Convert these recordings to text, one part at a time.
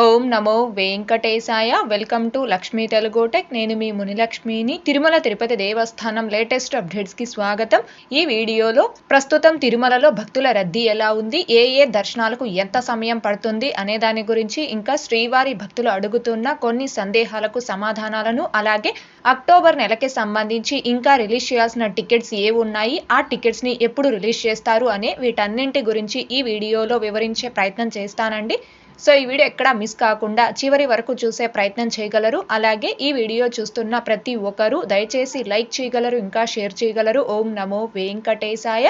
ఓం నమో వెంకటేశాయ. Welcome to Lakshmi Telugu tech. నేను మీ మునిలక్ష్మిని. తిరుమల తిరుపతి దేవస్థానం లేటెస్ట్ అప్డేట్స్కి స్వాగతం. ఈ వీడియోలో ప్రస్తుతం తిరుమలలో భక్తుల రద్దీ ఎలా ఉంది? ఏ ఏ దర్శనాలకు ఎంత సమయం పడుతుంది? అనే దాని గురించి ఇంకా శ్రీవారి భక్తులు అడుగుతున్న కొన్ని సందేహాలకు సమాధానాలను అలాగే అక్టోబర్ నెలకి సంబంధించి ఇంకా రిలీజ్ చేయాల్సిన టికెట్స్ ఏ ఉన్నాయి? ఆ టికెట్స్ని ఎప్పుడు రిలీజ్ చేస్తారు? అనే వీటన్నింటి గురించి ఈ వీడియోలో వివరించే ప్రయత్నం చేస్తానండి. సో ఈ వీడియో ఎక్కడా మిస్ కాకుండా చివరి వరకు చూసే ప్రయత్నం చేయగలరు. అలాగే ఈ వీడియో చూస్తున్న ప్రతి ఒక్కరూ దయచేసి లైక్ చేయగలరు ఇంకా షేర్ చేయగలరు. ఓం నమో వెంకటేశాయ.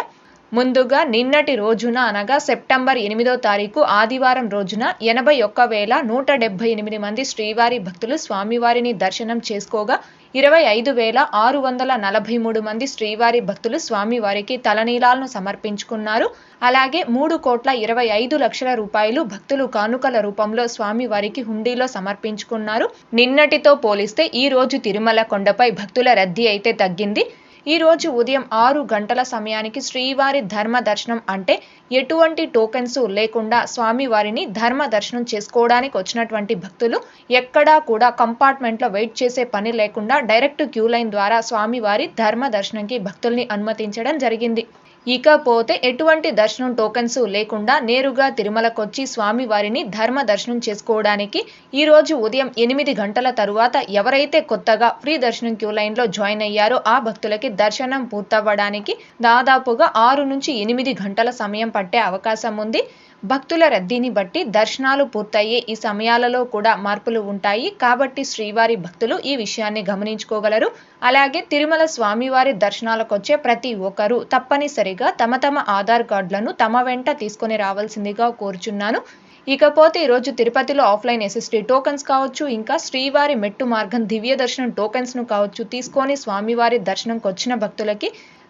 ముందుగా నిన్నటి రోజున అనగా సెప్టెంబర్ ఎనిమిదో తారీఖు ఆదివారం రోజున ఎనభై ఒక్క వేల నూట డెబ్బై ఎనిమిది మంది శ్రీవారి భక్తులు స్వామివారిని దర్శనం చేసుకోగా ఇరవై ఐదు వేల ఆరు వందల నలభై మూడు మంది శ్రీవారి భక్తులు స్వామివారికి తలనీలాలను సమర్పించుకున్నారు. అలాగే మూడు కోట్ల ఇరవై ఐదు లక్షల రూపాయలు భక్తులు కానుకల రూపంలో స్వామివారికి హుండీలో సమర్పించుకున్నారు. నిన్నటితో పోలిస్తే ఈ రోజు తిరుమల కొండపై భక్తుల రద్దీ అయితే తగ్గింది. ఈ రోజు ఉదయం ఆరు గంటల సమయానికి శ్రీవారి ధర్మ దర్శనం అంటే ఎటువంటి టోకెన్స్ లేకుండా స్వామివారిని ధర్మ దర్శనం చేసుకోవడానికి వచ్చినటువంటి భక్తులు ఎక్కడా కూడా కంపార్ట్మెంట్లో వెయిట్ చేసే పని లేకుండా డైరెక్ట్ క్యూ లైన్ ద్వారా స్వామివారి ధర్మ దర్శనంకి భక్తుల్ని అనుమతించడం జరిగింది. ఇకపోతే ఎటువంటి దర్శనం టోకెన్స్ లేకుండా నేరుగా తిరుమలకొచ్చి స్వామివారిని ధర్మ దర్శనం చేసుకోవడానికి ఈరోజు ఉదయం ఎనిమిది గంటల తరువాత ఎవరైతే కొత్తగా ఫ్రీ దర్శనం క్యూ లైన్లో జాయిన్ అయ్యారో ఆ భక్తులకి దర్శనం పూర్తవ్వడానికి దాదాపుగా ఆరు నుంచి ఎనిమిది గంటల సమయం పట్టే అవకాశం ఉంది. భక్తుల రద్దీని బట్టి దర్శనాలు పూర్తయ్యే ఈ సమయాలలో కూడా మార్పులు ఉంటాయి. కాబట్టి శ్రీవారి భక్తులు ఈ విషయాన్ని గమనించుకోగలరు. అలాగే తిరుమల స్వామివారి దర్శనాలకు వచ్చే ప్రతి ఒక్కరూ తప్పనిసరిగా తమ తమ ఆధార్ కార్డులను తమ వెంట తీసుకొని రావాల్సిందిగా కోరుచున్నాను. ఇకపోతే ఈరోజు తిరుపతిలో ఆఫ్లైన్ ఎస్ఎస్టీ టోకెన్స్ కావచ్చు ఇంకా శ్రీవారి మెట్టు మార్గం దివ్య దర్శనం టోకెన్స్ను కావచ్చు తీసుకొని స్వామివారి దర్శనంకి వచ్చిన భక్తులకి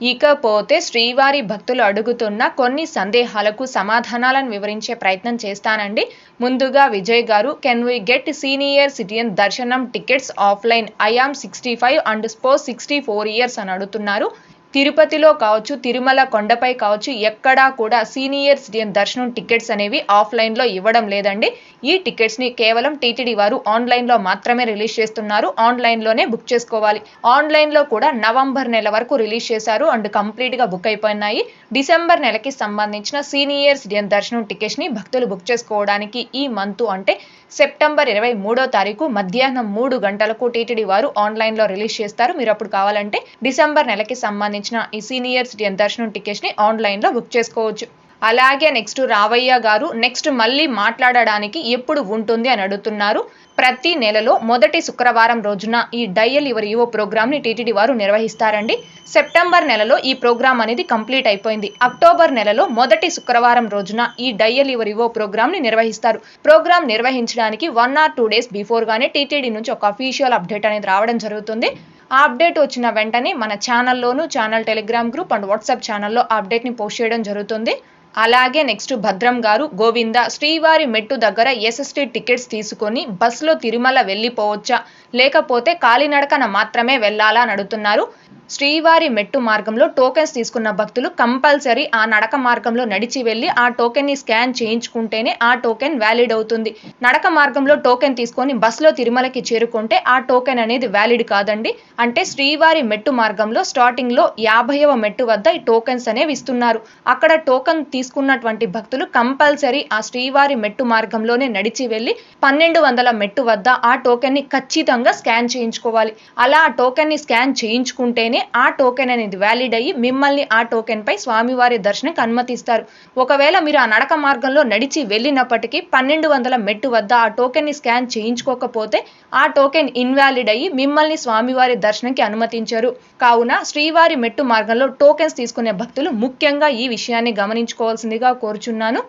ఇకపోతే శ్రీవారి భక్తులు అడుగుతున్న కొన్ని సందేహాలకు సమాధానాలను వివరించే ప్రయత్నం చేస్తానండి. ముందుగా విజయ్ గారు can we get senior citizen దర్శనం tickets offline I am sixty five and spouse sixty four years అని అడుగుతున్నారు. తిరుపతిలో కావచ్చు తిరుమల కొండపై కావచ్చు ఎక్కడా కూడా సీనియర్ సిటిజన్ దర్శనం టికెట్స్ అనేవి ఆఫ్లైన్లో ఇవ్వడం లేదండి. ఈ టికెట్స్ని కేవలం టీటీడీ వారు ఆన్లైన్లో మాత్రమే రిలీజ్ చేస్తున్నారు. ఆన్లైన్లోనే బుక్ చేసుకోవాలి. ఆన్లైన్లో కూడా నవంబర్ నెల వరకు రిలీజ్ చేశారు. అండ్ కంప్లీట్గా బుక్ అయిపోయినాయి. డిసెంబర్ నెలకి సంబంధించిన సీనియర్ సిటిజన్ దర్శనం టికెట్స్ని భక్తులు బుక్ చేసుకోవడానికి ఈ మంత్ అంటే సెప్టెంబర్ ఇరవై మూడో తారీఖు మధ్యాహ్నం మూడు గంటలకు టీటీడీ వారు ఆన్లైన్లో రిలీజ్ చేస్తారు. మీరు అప్పుడు కావాలంటే డిసెంబర్ నెలకి సంబంధించిన ఈ సీనియర్ సిటిజన్ దర్శనం టికెట్స్ని ఆన్లైన్లో బుక్ చేసుకోవచ్చు. అలాగే నెక్స్ట్ రావయ్య గారు నెక్స్ట్ మళ్ళీ మాట్లాడడానికి ఎప్పుడు ఉంటుంది అని అడుగుతున్నారు. ప్రతి నెలలో మొదటి శుక్రవారం రోజున ఈ డయల్ యువర్ యువో ప్రోగ్రామ్ని టీటీడీ వారు నిర్వహిస్తారండి. సెప్టెంబర్ నెలలో ఈ ప్రోగ్రామ్ అనేది కంప్లీట్ అయిపోయింది. అక్టోబర్ నెలలో మొదటి శుక్రవారం రోజున ఈ డయల్ యువర్ యువో ప్రోగ్రామ్ని నిర్వహిస్తారు. ప్రోగ్రామ్ నిర్వహించడానికి వన్ ఆర్ టూ డేస్ బిఫోర్గానే టీటీడీ నుంచి ఒక అఫీషియల్ అప్డేట్ అనేది రావడం జరుగుతుంది. ఆ అప్డేట్ వచ్చిన వెంటనే మన ఛానల్లోను channel Telegram group and WhatsApp ఛానల్లో అప్డేట్ని పోస్ట్ చేయడం జరుగుతుంది. అలాగే నెక్స్ట్ భద్రం గారు గోవింద శ్రీవారి మెట్టు దగ్గర ఎస్ఎస్టీ టికెట్స్ తీసుకొని బస్సులో తిరుమల వెళ్ళిపోవచ్చా? లేకపోతే కాలినడకన మాత్రమే వెళ్ళాలా అని అడుగుతున్నారు. శ్రీవారి మెట్టు మార్గంలో టోకెన్స్ తీసుకున్న భక్తులు కంపల్సరీ ఆ నడక మార్గంలో నడిచి వెళ్ళి ఆ టోకెన్ని స్కాన్ చేయించుకుంటేనే ఆ టోకెన్ వ్యాలిడ్ అవుతుంది. నడక మార్గంలో టోకెన్ తీసుకొని బస్సులో తిరుమలకి చేరుకుంటే ఆ టోకెన్ అనేది వ్యాలిడ్ కాదండి. అంటే శ్రీవారి మెట్టు మార్గంలో స్టార్టింగ్లో యాభైవ మెట్టు వద్ద ఈ టోకెన్స్ అనేవి ఇస్తున్నారు. అక్కడ టోకెన్ తీసుకున్నటువంటి భక్తులు కంపల్సరీ ఆ శ్రీవారి మెట్టు మార్గంలోనే నడిచి వెళ్ళి పన్నెండు వందల మెట్టు వద్ద ఆ టోకెన్ని ఖచ్చితంగా స్కాన్ చేయించుకోవాలి. అలా ఆ టోకెన్ని స్కాన్ చేయించుకుంటేనే ఆ టోకెన్ అనేది వ్యాలిడ్ అయ్యి మిమ్మల్ని ఆ టోకెన్ పై స్వామివారి దర్శనకు అనుమతిస్తారు. ఒకవేళ మీరు ఆ నడక మార్గంలో నడిచి వెళ్ళినప్పటికీ పన్నెండు వందల మెట్టు వద్ద ఆ టోకెన్ని స్కాన్ చేయించుకోకపోతే ఆ టోకెన్ ఇన్వాలిడ్ అయ్యి మిమ్మల్ని స్వామివారి దర్శనంకి అనుమతించారు. కావున శ్రీవారి మెట్టు మార్గంలో టోకెన్స్ తీసుకునే భక్తులు ముఖ్యంగా ఈ విషయాన్ని గమనించుకోవాల్సిందిగా కోరుచున్నాను.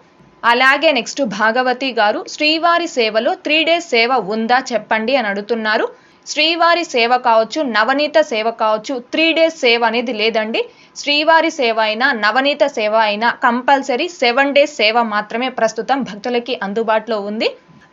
అలాగే నెక్స్ట్ భాగవతి గారు శ్రీవారి సేవలో త్రీ డేస్ సేవ ఉందా చెప్పండి అని అడుగుతున్నారు. శ్రీవారి సేవ కావచ్చు నవనీత సేవ కావచ్చు త్రీ డేస్ సేవ అనేది లేదండి. శ్రీవారి సేవ అయినా నవనీత సేవ అయినా కంపల్సరీ సెవెన్ డేస్ సేవ మాత్రమే ప్రస్తుతం భక్తులకి అందుబాటులో ఉంది.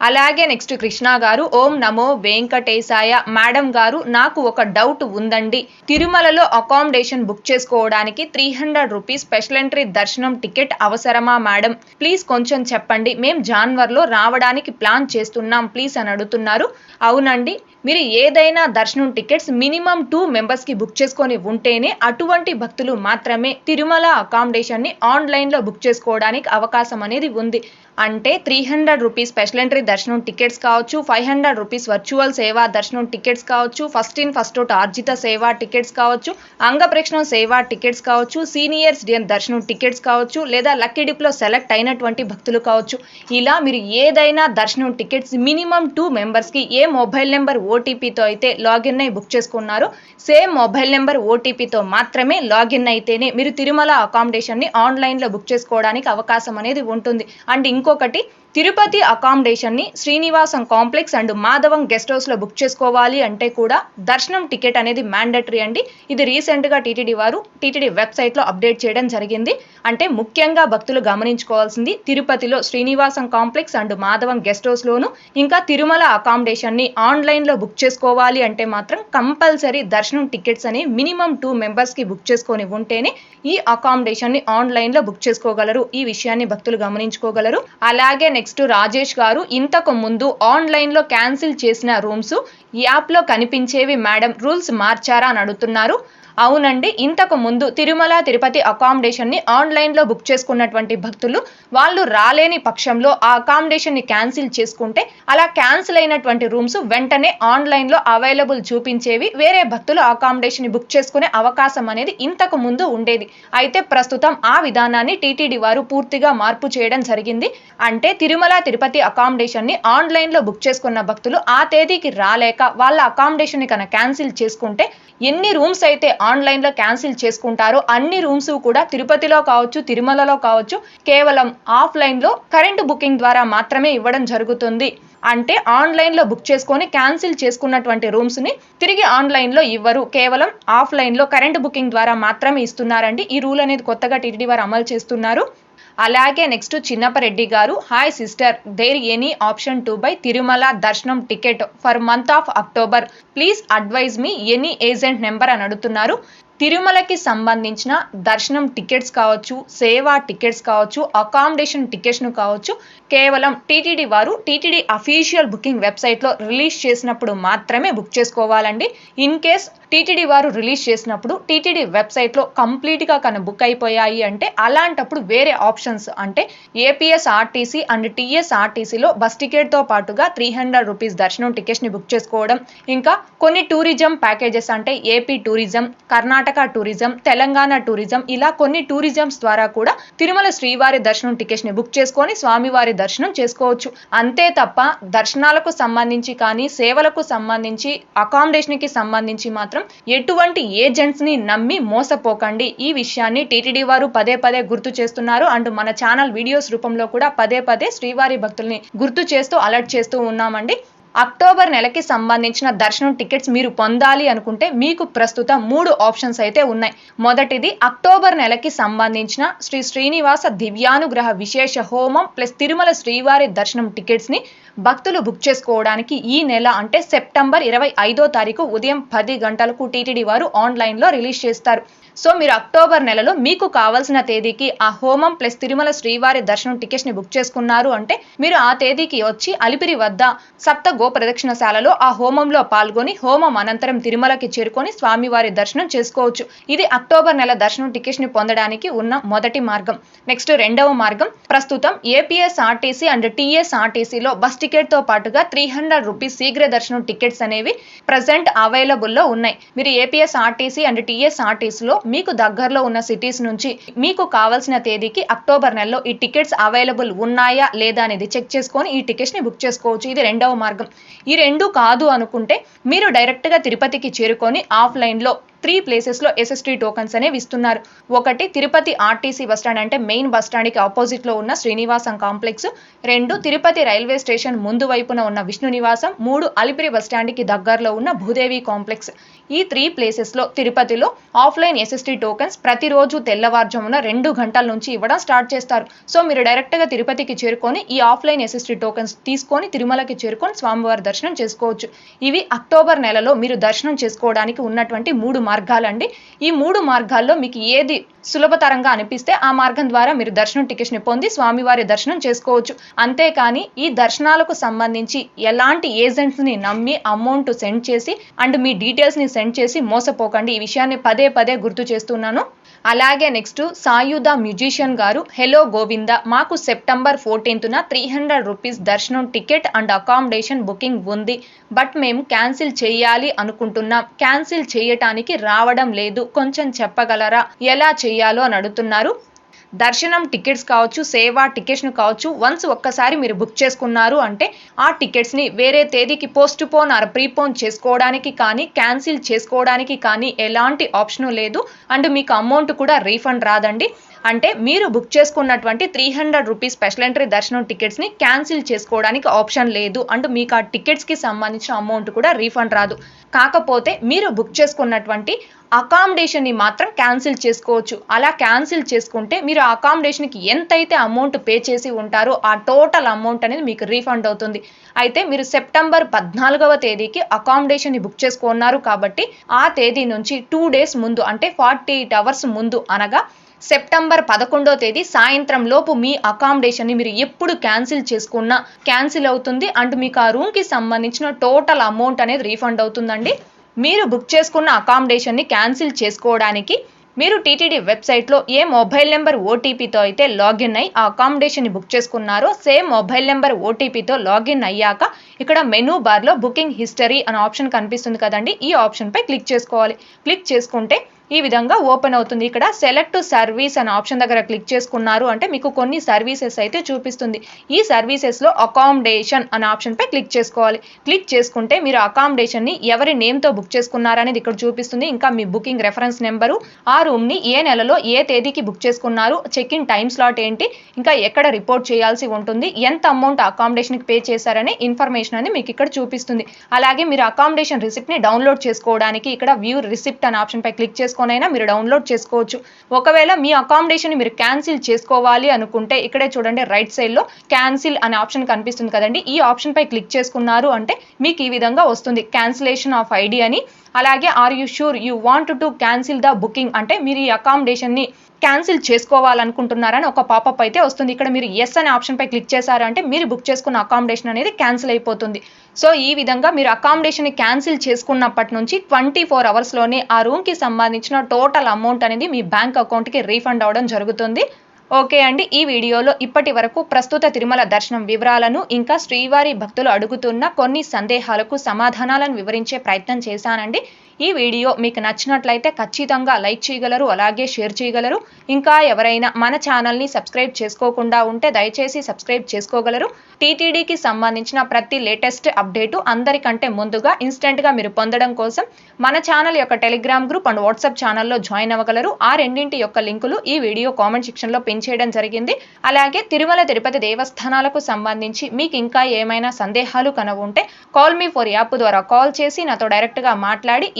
అలాగే నెక్స్ట్ కృష్ణ గారు ఓం నమో వెంకటేశాయ మేడం గారు నాకు ఒక డౌట్ ఉందండి. తిరుమలలో అకామిడేషన్ బుక్ చేసుకోవడానికి three hundred rupees special entry దర్శనం టికెట్ అవసరమా మేడం? ప్లీజ్ కొంచెం చెప్పండి. మేము జాన్వర్లో రావడానికి ప్లాన్ చేస్తున్నాం ప్లీజ్ అని అడుగుతున్నారు. అవునండి. మీరు ఏదైనా దర్శనం టికెట్స్ మినిమం టూ మెంబర్స్కి బుక్ చేసుకొని ఉంటేనే అటువంటి భక్తులు మాత్రమే తిరుమల అకామిడేషన్ని ఆన్లైన్లో బుక్ చేసుకోవడానికి అవకాశం అనేది ఉంది. అంటే three hundred rupees special entry దర్శనం టికెట్స్ కావచ్చు ఫైవ్ హండ్రెడ్ రూపీస్ వర్చువల్ సేవా దర్శనం టికెట్స్ కావచ్చు ఫస్ట్ ఇన్ ఫస్ట్ అవుట్ ఆర్జిత సేవా టికెట్స్ కావచ్చు అంగప్రేక్షణం సేవా టికెట్స్ కావచ్చు సీనియర్ సిటిజన్ దర్శనం టికెట్స్ కావచ్చు లేదా లక్కీ డిప్లో సెలెక్ట్ అయినటువంటి భక్తులు కావచ్చు. ఇలా మీరు ఏదైనా దర్శనం టికెట్స్ మినిమం టూ మెంబర్స్కి ఏ మొబైల్ నెంబర్ ఓటీపీతో అయితే లాగిన్ అయి బుక్ చేసుకున్నారో సేమ్ మొబైల్ నెంబర్ ఓటీపీతో మాత్రమే లాగిన్ అయితేనే మీరు తిరుమల అకామిడేషన్ని ఆన్లైన్లో బుక్ చేసుకోవడానికి అవకాశం అనేది ఉంటుంది. అండ్ ఇంకొకటి Tirupati అకామిడేషన్ని Srinivasam complex and Madhavam guest హౌస్లో బుక్ చేసుకోవాలి అంటే కూడా దర్శనం టికెట్ అనేది మ్యాండటరీ అండి. ఇది రీసెంట్గా టీటీడీ వారు టీటీడీ వెబ్సైట్లో అప్డేట్ చేయడం జరిగింది. అంటే ముఖ్యంగా భక్తులు గమనించుకోవాల్సింది తిరుపతిలో Srinivasam complex and Madhavam guest హౌస్లోను ఇంకా తిరుమల అకామిడేషన్ని ఆన్లైన్లో బుక్ చేసుకోవాలి అంటే మాత్రం కంపల్సరీ దర్శనం టికెట్స్ అని మినిమం టూ మెంబర్స్కి బుక్ చేసుకొని ఉంటేనే ఈ అకామిడేషన్ని ఆన్లైన్లో బుక్ చేసుకోగలరు. ఈ విషయాన్ని భక్తులు గమనించుకోగలరు. అలాగే నెక్స్ట్ రాజేష్ గారు ఇంతకు ముందు ఆన్లైన్లో క్యాన్సిల్ చేసిన రూమ్స్ యాప్లో కనిపించేవి. మేడం రూల్స్ మార్చారా అని అడుగుతున్నారు. అవునండి ఇంతకు ముందు తిరుమల తిరుపతి అకామిడేషన్ని ఆన్లైన్లో బుక్ చేసుకున్నటువంటి భక్తులు వాళ్ళు రాలేని పక్షంలో ఆ అకామిడేషన్ని క్యాన్సిల్ చేసుకుంటే అలా క్యాన్సిల్ అయినటువంటి రూమ్స్ వెంటనే ఆన్లైన్లో అవైలబుల్ చూపించేవి వేరే భక్తులు అకామిడేషన్ బుక్ చేసుకునే అవకాశం అనేది ఇంతకు ముందు ఉండేది. అయితే ప్రస్తుతం ఆ విధానాన్ని టీటీడీ వారు పూర్తిగా మార్పు చేయడం జరిగింది. అంటే తిరుమల తిరుపతి అకామిడేషన్ని ఆన్లైన్లో బుక్ చేసుకున్న భక్తులు ఆ తేదీకి రాలేక వాళ్ళ అకామిడేషన్ని కనుక క్యాన్సిల్ చేసుకుంటే ఎన్ని రూమ్స్ అయితే ఆన్లైన్లో క్యాన్సిల్ చేసుకుంటారో. అన్ని రూమ్స్ కూడా తిరుపతిలో కావచ్చు తిరుమలలో కావచ్చు కేవలం ఆఫ్లైన్లో కరెంటు బుకింగ్ ద్వారా మాత్రమే ఇవ్వడం జరుగుతుంది. అంటే ఆన్లైన్లో బుక్ చేసుకొని క్యాన్సిల్ చేసుకున్నటువంటి రూమ్స్ని తిరిగి ఆన్లైన్లో ఇవ్వరు. కేవలం ఆఫ్లైన్లో కరెంటు బుకింగ్ ద్వారా మాత్రమే ఇస్తున్నారండి. ఈ రూల్ అనేది కొత్తగా టీటీడీ వారు అమలు చేస్తున్నారు. అలాగే నెక్స్ట్ చిన్నపరెడ్డి గారు hi sister there any option to buy Tirumala దర్శనం ticket for month of October please advise me any agent number అని అడుగుతున్నారు. తిరుమలకి సంబంధించిన దర్శనం టికెట్స్ కావచ్చు సేవా టికెట్స్ కావచ్చు అకామిడేషన్ టికెట్స్ను కావచ్చు కేవలం టీటీడీ వారు టీటీడీ అఫీషియల్ బుకింగ్ వెబ్సైట్లో రిలీజ్ చేసినప్పుడు మాత్రమే బుక్ చేసుకోవాలండి. ఇన్ కేస్ టీటీడీ వారు రిలీజ్ చేసినప్పుడు టీటీడీ వెబ్సైట్లో కంప్లీట్గా కన బుక్ అయిపోయాయి అంటే అలాంటప్పుడు వేరే ఆప్షన్స్ అంటే ఏపీఎస్ ఆర్టీసీ అండ్ టీఎస్ఆర్టీసీలో బస్ టికెట్తో పాటుగా త్రీ హండ్రెడ్ రూపీస్ దర్శనం టికెట్స్ని బుక్ చేసుకోవడం. ఇంకా కొన్ని టూరిజం ప్యాకేజెస్ అంటే AP tourism Karnataka tourism Telangana tourism ఇలా కొన్ని టూరిజమ్స్ ద్వారా కూడా తిరుమల శ్రీవారి దర్శనం టికెట్స్ని బుక్ చేసుకొని స్వామివారి దర్శనం చేసుకోవచ్చు. అంతే తప్ప దర్శనాలకు సంబంధించి కానీ సేవలకు సంబంధించి అకామిడేషన్కి సంబంధించి మాత్రం ఎటువంటి ఏజెంట్స్ని నమ్మి మోసపోకండి. ఈ విషయాన్ని టీటీడీ వారు పదే పదే గుర్తు చేస్తున్నారు. అండ్ మన ఛానల్ వీడియోస్ రూపంలో కూడా పదే పదే శ్రీవారి భక్తుల్ని గుర్తు చేస్తూ అలర్ట్ చేస్తూ ఉన్నామండి. అక్టోబర్ నెలకి సంబంధించిన దర్శనం టికెట్స్ మీరు పొందాలి అనుకుంటే మీకు ప్రస్తుతం మూడు ఆప్షన్స్ అయితే ఉన్నాయి. మొదటిది అక్టోబర్ నెలకి సంబంధించిన శ్రీ శ్రీనివాస దివ్యానుగ్రహ విశేష హోమం ప్లస్ తిరుమల శ్రీవారి దర్శనం టికెట్స్ని భక్తులు బుక్ చేసుకోవడానికి ఈ నెల అంటే సెప్టెంబర్ ఇరవై ఐదో తారీఖు ఉదయం పది గంటలకు టీటీడీ వారు ఆన్లైన్లో రిలీజ్ చేస్తారు. సో మీరు అక్టోబర్ నెలలో మీకు కావాల్సిన తేదీకి ఆ హోమం ప్లస్ తిరుమల శ్రీవారి దర్శనం టికెట్స్ని బుక్ చేసుకున్నారు అంటే మీరు ఆ తేదీకి వచ్చి అలిపిరి వద్ద సప్త గో ప్రదక్షిణశాలలో ఆ హోమంలో పాల్గొని హోమం అనంతరం తిరుమలకి చేరుకొని స్వామివారి దర్శనం చేసుకోవచ్చు. ఇది అక్టోబర్ నెల దర్శనం టికెట్స్ని పొందడానికి ఉన్న మొదటి మార్గం. నెక్స్ట్ రెండవ మార్గం. ప్రస్తుతం ఏపీఎస్ఆర్టీసీ అండ్ టీఎస్ఆర్టీసీలో బస్ టికెట్తో పాటుగా త్రీ హండ్రెడ్ రూపీస్ శీఘ్ర దర్శనం టికెట్స్ అనేవి ప్రజెంట్ అవైలబుల్లో ఉన్నాయి. మీరు ఏపీఎస్ ఆర్టీసీ అండ్ టీఎస్ఆర్టీసీలో మీకు దగ్గరలో ఉన్న సిటీస్ నుంచి మీకు కావాల్సిన తేదీకి అక్టోబర్ నెలలో ఈ టికెట్స్ అవైలబుల్ ఉన్నాయా లేదా అనేది చెక్ చేసుకొని ఈ టికెట్స్ని బుక్ చేసుకోవచ్చు. ఇది రెండవ మార్గం. ఈ రెండు కాదు అనుకుంటే మీరు డైరెక్ట్గా తిరుపతికి చేరుకొని ఆఫ్లైన్లో త్రీ ప్లేసెస్లో ఎస్ఎస్టీ టోకన్స్ అనేవి ఇస్తున్నారు. ఒకటి తిరుపతి ఆర్టీసీ బస్టాండ్ అంటే మెయిన్ బస్టాండ్కి ఆపోజిట్లో ఉన్న శ్రీనివాసం కాంప్లెక్స్ రెండు తిరుపతి రైల్వే స్టేషన్ ముందు వైపున ఉన్న విష్ణు నివాసం. మూడు అలిపిరి బస్టాండ్కి దగ్గరలో ఉన్న భూదేవి కాంప్లెక్స్ ఈ త్రీ ప్లేసెస్లో తిరుపతిలో ఆఫ్లైన్ ఎస్ఎస్టీ టోకన్స్ ప్రతిరోజు తెల్లవారుజామున రెండు గంటల నుంచి ఇవ్వడం స్టార్ట్ చేస్తారు. సో మీరు డైరెక్ట్గా తిరుపతికి చేరుకొని ఈ ఆఫ్లైన్ ఎస్ఎస్టీ టోకన్స్ తీసుకొని తిరుమలకి చేరుకొని స్వామివారి దర్శనం చేసుకోవచ్చు. ఇవి అక్టోబర్ నెలలో మీరు దర్శనం చేసుకోవడానికి ఉన్నటువంటి మూడు మార్గాలండి. ఈ మూడు మార్గాల్లో మీకు ఏది సులభతరంగా అనిపిస్తే ఆ మార్గం ద్వారా మీరు దర్శనం టికెట్స్ని పొంది స్వామివారి దర్శనం చేసుకోవచ్చు. అంతేకాని ఈ దర్శనాలకు సంబంధించి ఎలాంటి ఏజెంట్స్ని నమ్మి అమౌంట్ సెండ్ చేసి అండ్ మీ డీటెయిల్స్ని సెండ్ చేసి మోసపోకండి. ఈ విషయాన్ని పదే పదే గుర్తు చేస్తున్నాను. అలాగే నెక్స్ట్ సాయుధ మ్యూజిషియన్ గారు హెలో గోవింద మాకు సెప్టెంబర్ ఫోర్టీన్త్న త్రీ హండ్రెడ్ రూపీస్ దర్శనం టికెట్ అండ్ అకామిడేషన్ బుకింగ్ ఉంది. బట్ మేము క్యాన్సిల్ చేయాలి అనుకుంటున్నాం. క్యాన్సిల్ చేయటానికి రావడం లేదు. కొంచెం చెప్పగలరా? ఎలా చేయాలో అని అడుగుతున్నారు. దర్శనం టికెట్స్ కావచ్చు సేవా టికెట్స్ను కావచ్చు వన్స్ ఒక్కసారి మీరు బుక్ చేసుకున్నారు అంటే ఆ టికెట్స్ని వేరే తేదీకి పోస్ట్ పోన్ ఆర్ ప్రీపోన్ చేసుకోవడానికి కానీ క్యాన్సిల్ చేసుకోవడానికి కానీ ఎలాంటి ఆప్షన్ లేదు. అండ్ మీకు అమౌంట్ కూడా రీఫండ్ రాదండి. అంటే మీరు బుక్ చేసుకున్నటువంటి three hundred rupees special entry దర్శనం టికెట్స్ని క్యాన్సిల్ చేసుకోవడానికి ఆప్షన్ లేదు. అండ్ మీకు ఆ టికెట్స్కి సంబంధించిన అమౌంట్ కూడా రీఫండ్ రాదు. కాకపోతే మీరు బుక్ చేసుకున్నటువంటి అకామిడేషన్ని మాత్రం క్యాన్సిల్ చేసుకోవచ్చు. అలా క్యాన్సిల్ చేసుకుంటే మీరు ఆ అకామిడేషన్కి ఎంతైతే అమౌంట్ పే చేసి ఉంటారో ఆ టోటల్ అమౌంట్ అనేది మీకు రీఫండ్ అవుతుంది. అయితే మీరు సెప్టెంబర్ పద్నాలుగవ తేదీకి అకామిడేషన్ని బుక్ చేసుకున్నారు కాబట్టి ఆ తేదీ నుంచి టూ డేస్ ముందు అంటే ఫార్టీ ఎయిట్ అవర్స్ ముందు అనగా సెప్టెంబర్ పదకొండో తేదీ సాయంత్రం లోపు మీ అకామిడేషన్ని మీరు ఎప్పుడు క్యాన్సిల్ చేసుకున్నా క్యాన్సిల్ అవుతుంది. అండ్ మీకు ఆ రూమ్కి సంబంధించిన టోటల్ అమౌంట్ అనేది రీఫండ్ అవుతుందండి. మీరు బుక్ చేసుకున్న అకామిడేషన్ని క్యాన్సిల్ చేసుకోవడానికి మీరు టీటీడీ వెబ్సైట్లో ఏ మొబైల్ నెంబర్ ఓటీపీతో అయితే లాగిన్ అయ్యి ఆ అకామిడేషన్ని బుక్ చేసుకున్నారో సేమ్ మొబైల్ నెంబర్ ఓటీపీతో లాగిన్ అయ్యాక ఇక్కడ మెనూ బార్లో బుకింగ్ హిస్టరీ అనే ఆప్షన్ కనిపిస్తుంది కదండి. ఈ ఆప్షన్పై క్లిక్ చేసుకోవాలి. క్లిక్ చేసుకుంటే ఈ విధంగా ఓపెన్ అవుతుంది. ఇక్కడ సెలెక్ట్ సర్వీస్ అనే ఆప్షన్ దగ్గర క్లిక్ చేసుకున్నారు. అంటే మీకు కొన్ని సర్వీసెస్ అయితే చూపిస్తుంది. ఈ సర్వీసెస్లో అకామిడేషన్ అనే ఆప్షన్పై క్లిక్ చేసుకోవాలి. క్లిక్ చేసుకుంటే మీరు అకామిడేషన్ని ఎవరి నేమ్తో బుక్ చేసుకున్నారనేది ఇక్కడ చూపిస్తుంది. ఇంకా మీ బుకింగ్ రెఫరెన్స్ నెంబరు ఆ రూమ్ని ఏ నెలలో ఏ తేదీకి బుక్ చేసుకున్నారు చెక్ ఇన్ టైం స్లాట్ ఏంటి ఇంకా ఎక్కడ రిపోర్ట్ చేయాల్సి ఉంటుంది ఎంత అమౌంట్ అకామిడేషన్కి పే చేశారనే ఇన్ఫర్మేషన్ అని మీకు ఇక్కడ చూపిస్తుంది. అలాగే మీరు అకామిడేషన్ రిసిప్ట్ని డౌన్లోడ్ చేసుకోవడానికి ఇక్కడ వ్యూ రిసిప్ట్ అనే ఆప్షన్పై క్లిక్ చేసుకొనైనా మీరు డౌన్లోడ్ చేసుకోవచ్చు. ఒకవేళ మీ అకామిడేషన్ మీరు క్యాన్సిల్ చేసుకోవాలి అనుకుంటే ఇక్కడే చూడండి రైట్ సైడ్లో క్యాన్సిల్ అనే ఆప్షన్ కనిపిస్తుంది కదండి. ఈ ఆప్షన్పై క్లిక్ చేసుకున్నారు అంటే మీకు ఈ విధంగా వస్తుంది క్యాన్సిలేషన్ ఆఫ్ ఐడి అని. అలాగే are you sure you want to cancel the booking అంటే మీరు ఈ అకామిడేషన్ని క్యాన్సిల్ చేసుకోవాలనుకుంటున్నారని ఒక పాపప్ అయితే వస్తుంది. ఇక్కడ మీరు ఎస్ అనే ఆప్షన్పై క్లిక్ చేశారంటే మీరు బుక్ చేసుకున్న అకామిడేషన్ అనేది క్యాన్సిల్ అయిపోతుంది. సో ఈ విధంగా మీరు అకామిడేషన్ని క్యాన్సిల్ చేసుకున్నప్పటి నుంచి ట్వంటీ ఫోర్ అవర్స్లోనే ఆ రూమ్కి సంబంధించిన టోటల్ అమౌంట్ అనేది మీ బ్యాంక్ అకౌంట్కి రీఫండ్ అవ్వడం జరుగుతుంది. ఓకే అండి ఈ వీడియోలో ఇప్పటి వరకు ప్రస్తుత తిరుమల దర్శనం వివరాలను ఇంకా శ్రీవారి భక్తులు అడుగుతున్న కొన్ని సందేహాలకు సమాధానాలను వివరించే ప్రయత్నం చేశానండి. ఈ వీడియో మీకు నచ్చినట్లయితే ఖచ్చితంగా లైక్ చేయగలరు అలాగే షేర్ చేయగలరు. ఇంకా ఎవరైనా మన ఛానల్ని సబ్స్క్రైబ్ చేసుకోకుండా ఉంటే దయచేసి సబ్స్క్రైబ్ చేసుకోగలరు. టీటీడీకి సంబంధించిన ప్రతి లేటెస్ట్ అప్డేటు అందరికంటే ముందుగా ఇన్స్టెంట్గా మీరు పొందడం కోసం మన ఛానల్ యొక్క టెలిగ్రామ్ గ్రూప్ అండ్ వాట్సాప్ ఛానల్లో జాయిన్ అవ్వగలరు. ఆ రెండింటి యొక్క లింకులు ఈ వీడియో కామెంట్ సెక్షన్లో పిన్ చేయడం జరిగింది. అలాగే తిరుమల తిరుపతి దేవస్థానాలకు సంబంధించి మీకు ఇంకా ఏమైనా సందేహాలు కనవుంటే కాల్ మీ ఫోర్ యాప్ ద్వారా కాల్ చేసి నాతో డైరెక్ట్గా మాట్లాడి